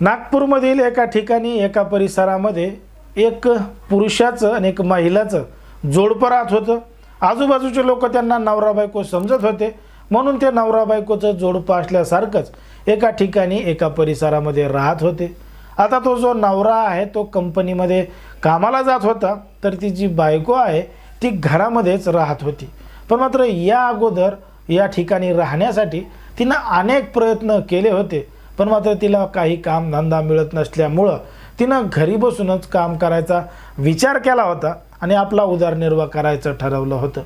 नागपूरमधील एका ठिकाणी एका परिसरामध्ये एक पुरुषाचं आणि एक महिलाचं जोडपं राहत होतं. आजूबाजूचे लोक त्यांना नवरा बायको समजत होते. म्हणून ते नवरा बायकोचं जोडपं असल्यासारखंच एका ठिकाणी एका परिसरामध्ये राहत होते. आता तो जो नवरा आहे तो कंपनीमध्ये कामाला जात होता. तर ती जी बायको आहे ती घरामध्येच राहत होती. पण मात्र या अगोदर या ठिकाणी राहण्यासाठी तिनं अनेक प्रयत्न केले होते. पण मात्र तिला काही काम धंदा मिळत नसल्यामुळं तिनं घरी बसूनच काम करायचा विचार केला होता आणि आपला उदरनिर्वाह करायचं ठरवलं होतं.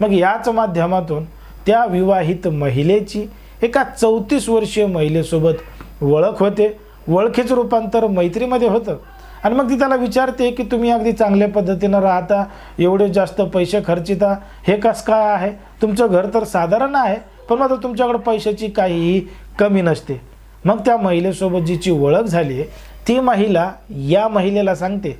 मग याच माध्यमातून त्या विवाहित महिलेची एका चौतीस वर्षीय महिलेसोबत ओळख होते. ओळखीचं रूपांतर मैत्रीमध्ये होतं. आणि मग ती त्याला विचारते की तुम्ही अगदी चांगल्या पद्धतीनं राहता एवढे जास्त पैसे खर्चिता हे कसं काय आहे? तुमचं घर तर साधारण आहे पण मात्र तुमच्याकडे पैशाची काहीही कमी नसते. मग त्या महिलेसोबत जिची ओळख झाली आहे ती महिला या महिलेला सांगते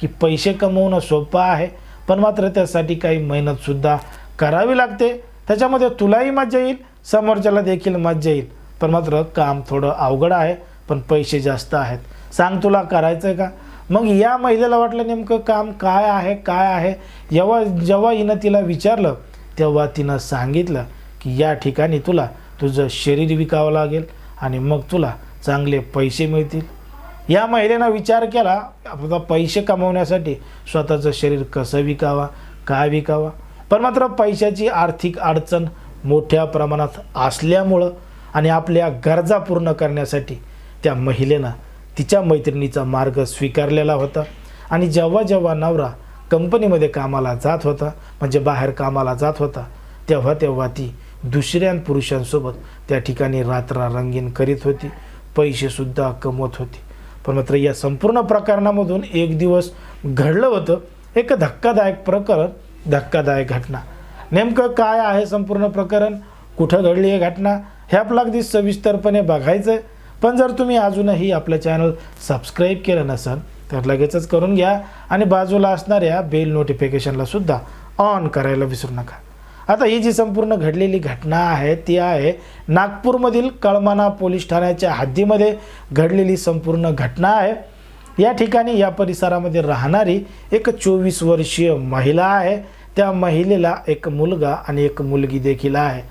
की पैसे कमवणं सोपं आहे पण मात्र त्यासाठी काही मेहनतसुद्धा करावी लागते. त्याच्यामध्ये तुलाही मज्जा येईल समोरच्याला देखील मज्जा येईल. पण मात्र काम थोडं अवघड आहे पण पैसे जास्त आहेत. सांग तुला करायचं आहे का? मग या महिलेला वाटलं नेमकं काम काय आहे काय आहे? जेव्हा जेव्हा हिनं तिला विचारलं तेव्हा तिनं सांगितलं की या ठिकाणी तुला तुझं शरीर विकावं लागेल. आणि मग तुला चांगले पैसे मिळतील. या महिलेनं विचार केला आपला पैसे कमवण्यासाठी स्वतःचं शरीर कसं विकावा काय विकावा? पण मात्र पैशाची आर्थिक अडचण मोठ्या प्रमाणात असल्यामुळं आणि आपल्या गरजा पूर्ण करण्यासाठी त्या महिलेनं तिच्या मैत्रिणीचा मार्ग स्वीकारलेला होता. आणि जेव्हा जेव्हा नवरा कंपनीमध्ये कामाला जात होता म्हणजे बाहेर कामाला जात होता तेव्हा तेव्हा ती दुसऱ्या पुरुषांसोबत त्या ठिकाणी रात्र रंगीन करीत होती. पैसेसुद्धा कमवत होती. पण मात्र या संपूर्ण प्रकरणामधून एक दिवस घडलं होतं. एक धक्कादायक प्रकरण धक्कादायक घटना. नेमकं काय आहे संपूर्ण प्रकरण? कुठं घडली आहे घटना? हे आपलं अगदी सविस्तरपणे बघायचं आहे पण जर तुम्ही अजूनही आपलं चॅनल सबस्क्राईब केलं नसेल तर लगेचच करून घ्या आणि बाजूला असणाऱ्या बेल नोटिफिकेशनला सुद्धा ऑन करायला विसरू नका. आता ही जी संपूर्ण घडलेली घटना आहे ती आहे नागपूरमधील कळमाना पोलीस ठाण्याच्या हद्दीमध्ये घडलेली संपूर्ण घटना आहे. या ठिकाणी या परिसरामध्ये राहणारी एक चोवीस वर्षीय महिला आहे. त्या महिलेला एक मुलगा आणि एक मुलगी देखील आहे.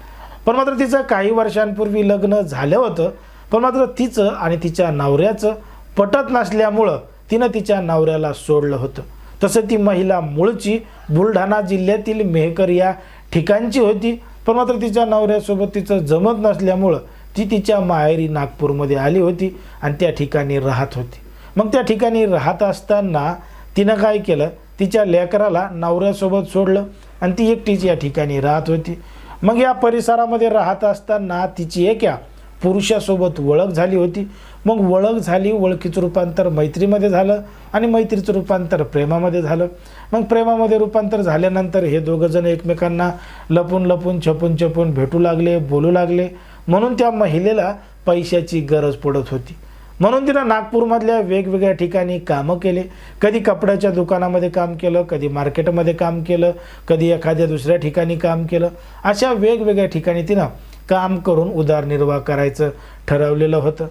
पण मात्र तिचं काही वर्षांपूर्वी लग्न झालं होतं. पण मात्र तिचं आणि तिच्या नवऱ्याचं पटत नसल्यामुळं तिनं तिच्या नवऱ्याला सोडलं होतं. तसं ती महिला मूळची बुलढाणा जिल्ह्यातील मेहकर या ठिकाणची होती पण मात्र तिच्या नवऱ्यासोबत तिचं जमत नसल्यामुळं ती तिच्या माहेरी नागपूरमध्ये आली होती आणि त्या ठिकाणी राहत होती. मग त्या ठिकाणी राहत असताना तिनं काय केलं? तिच्या लेकराला नवऱ्यासोबत सोडलं आणि ती एकटीच या ठिकाणी राहत होती. मग या परिसरामध्ये राहत असताना तिची एका पुरुषासोबत ओळख झाली होती. मग ओळख झाली ओळखीचं रूपांतर मैत्रीमध्ये झालं आणि मैत्रीचं रूपांतर प्रेमामध्ये झालं. मग प्रेमामध्ये रूपांतर झाल्यानंतर हे दोघंजण एकमेकांना लपून लपून छपून छपून भेटू लागले बोलू लागले. म्हणून त्या महिलेला पैशाची गरज पडत होती. म्हणून तिनं नागपूरमधल्या वेगवेगळ्या ठिकाणी कामं केले. कधी कपड्याच्या दुकानामध्ये काम केलं कधी मार्केटमध्ये काम केलं कधी एखाद्या दुसऱ्या ठिकाणी काम केलं. अशा वेगवेगळ्या ठिकाणी तिनं काम करून उदारनिर्वाह करायचं ठरवलेलं होतं.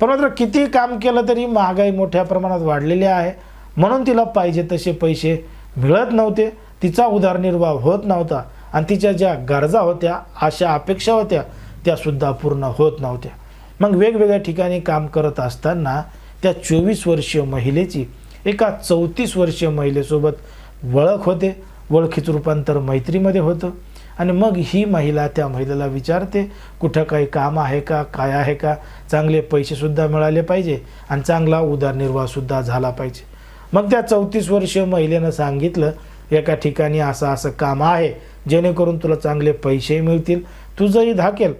पण मात्र किती काम केलं तरी महागाई मोठ्या प्रमाणात वाढलेली आहे. म्हणून तिला पाहिजे तसे पैसे मिळत नव्हते तिचा उदरनिर्वाह होत नव्हता आणि तिच्या ज्या गरजा होत्या अशा अपेक्षा होत्या त्यासुद्धा पूर्ण होत नव्हत्या. मग वेगवेगळ्या ठिकाणी काम करत असताना त्या चोवीस वर्षीय महिलेची एका चौतीस वर्षीय महिलेसोबत वळख होते ओळखीचं रूपांतर मैत्रीमध्ये होतं आणि मग ही महिला त्या महिलेला विचारते कुठं काही काम आहे का काय आहे का चांगले पैसेसुद्धा मिळाले पाहिजे आणि चांगला उदरनिर्वाहसुद्धा झाला पाहिजे. मग त्या चौतीस वर्षीय महिलेनं सांगितलं एका ठिकाणी असं असं काम आहे जेणेकरून तुला चांगले पैसेही मिळतील. तुझंही धाकेल.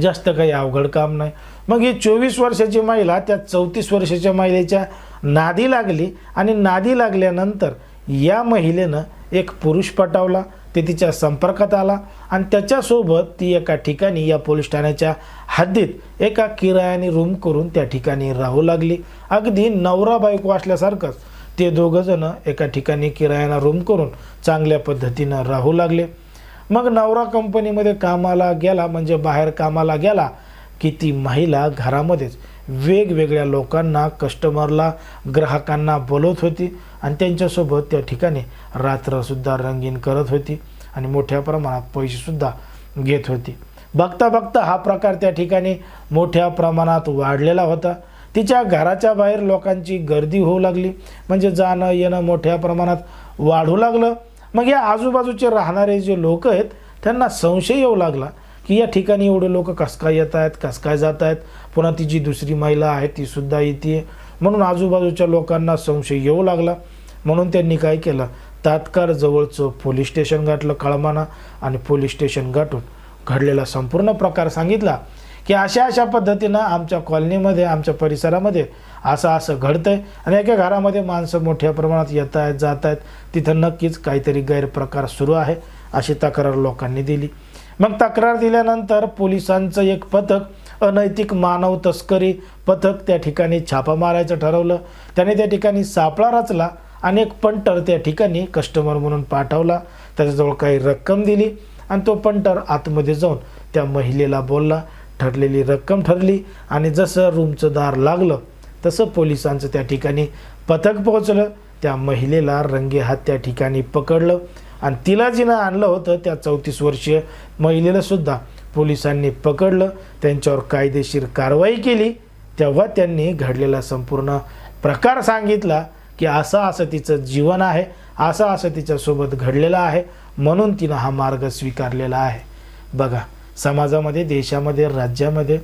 जास्त काही अवघड काम नाही. मग ही चोवीस वर्षाची महिला त्या चौतीस वर्षाच्या महिलेच्या नादी लागली आणि नादी लागल्यानंतर या महिलेनं एक पुरुष पटावला. ते तिच्या संपर्कात आला आणि त्याच्यासोबत ती एका ठिकाणी या पोलीस ठाण्याच्या हद्दीत एका किरायाने रूम करून त्या ठिकाणी राहू लागली. अगदी नवरा बायको असल्यासारखंच ते दोघंजणं एका ठिकाणी किरायाना रूम करून चांगल्या पद्धतीनं राहू लागले. मग नवरा कंपनीमध्ये कामाला गेला म्हणजे बाहेर कामाला गेला की ती महिला घरामध्येच वेगवेगळ्या लोकांना कस्टमरला ग्राहकांना बोलवत होती. आणि त्यांच्यासोबत त्या ठिकाणी रात्रसुद्धा रंगीन करत होती आणि मोठ्या प्रमाणात पैसेसुद्धा घेत होती. बघता बघता हा प्रकार त्या ठिकाणी मोठ्या प्रमाणात वाढलेला होता. तिच्या घराच्या बाहेर लोकांची गर्दी होऊ लागली. म्हणजे जाणं येणं मोठ्या प्रमाणात वाढू लागलं. मग या आजूबाजूचे राहणारे जे लोक आहेत त्यांना संशय येऊ लागला की या ठिकाणी एवढे लोक कसकाय येत आहेत कस काय जात आहेत पुन्हा ती जी दुसरी महिला आहे तीसुद्धा येते म्हणून आजूबाजूच्या लोकांना संशय येऊ लागला. म्हणून त्यांनी काय केलं? तात्काळ जवळचं पोलीस स्टेशन गाठलं कळमाना आणि पोलीस स्टेशन गाठून घडलेला संपूर्ण प्रकार सांगितला की अशा अशा पद्धतीनं आमच्या कॉलनीमध्ये आमच्या परिसरामध्ये असं असं घडतंय आणि एका घरामध्ये माणसं मोठ्या प्रमाणात येत आहेत जात आहेत. तिथं नक्कीच काहीतरी गैरप्रकार सुरू आहे अशी तक्रार लोकांनी दिली. मग तक्रार दिल्यानंतर पोलिसांचं एक पथक अनैतिक मानव तस्करी पथक त्या ठिकाणी छापा मारायचं ठरवलं. त्याने त्या ठिकाणी सापळा रचला आणि एक पंटर त्या ठिकाणी कस्टमर म्हणून पाठवला. त्याच्याजवळ काही रक्कम दिली आणि तो पंटर आतमध्ये जाऊन त्या महिलेला बोलला. ठरलेली रक्कम ठरली आणि जसं रूमचं दार लागलं तसं पोलिसांचं त्या ठिकाणी पथक पोहोचलं. त्या महिलेला रंगेहात त्या ठिकाणी पकडलं आणि तिला जिनं आणलं होतं त्या चौतीस वर्षीय महिलेलासुद्धा पोलिसांनी पकडलं त्यांच्यावर कायदेशीर कारवाई केली. तेव्हा त्यांनी घडलेला संपूर्ण प्रकार सांगितला की असं असं तिचं जीवन आहे असं असं तिच्यासोबत घडलेलं आहे म्हणून तिनं हा मार्ग स्वीकारलेला आहे. बघा समाजामध्ये देशामध्ये राज्यामध्ये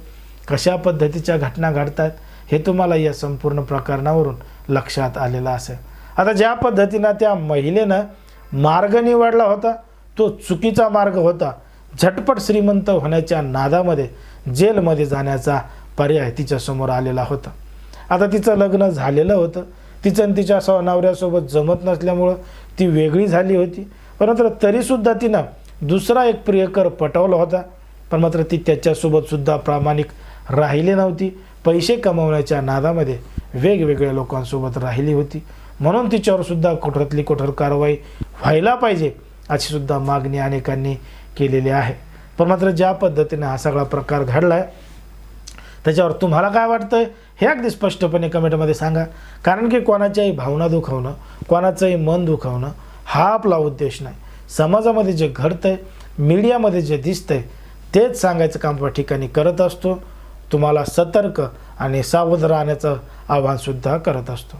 कशा पद्धतीच्या घटना घडतात हे तुम्हाला या संपूर्ण प्रकरणावरून लक्षात आलेलं असेल. आता ज्या पद्धतीनं त्या महिलेनं मार्ग निवडला होता तो चुकीचा मार्ग होता. झटपट श्रीमंत होण्याच्या नादामध्ये जेलमध्ये जाण्याचा पर्याय तिच्यासमोर आलेला होता. आता तिचं लग्न झालेलं होतं. तिचं आणि तिच्या स नवऱ्यासोबत जमत नसल्यामुळं ती वेगळी झाली होती. परंतु तरीसुद्धा तिनं दुसरा एक प्रियकर पटवला होता. पण मात्र ती त्याच्यासोबतसुद्धा प्रामाणिक राहिली नव्हती. पैसे कमवण्याच्या नादामध्ये वेगवेगळ्या लोकांसोबत राहिली होती. म्हणून तिच्यावरसुद्धा कठोरातली कठोर कारवाई व्हायला पाहिजे. अशी सुद्धा मागणी अनेकांनी केलेली आहे. पण मात्र ज्या पद्धतीने हा सगळा प्रकार घडला आहे त्याच्यावर तुम्हाला काय वाटतंय? हे अगदी स्पष्टपणे कमेंटमध्ये सांगा. कारण की कोणाच्याही भावना दुखवणं कोणाचंही मन दुखवणं हा आपला उद्देश नाही. समाजामध्ये जे घडतंय मीडियामध्ये जे दिसतंय तेच सांगायचं काम या ठिकाणी करत असतो. तुम्हाला सतर्क आणि सावध राहण्याचं आवाहनसुद्धा करत असतो.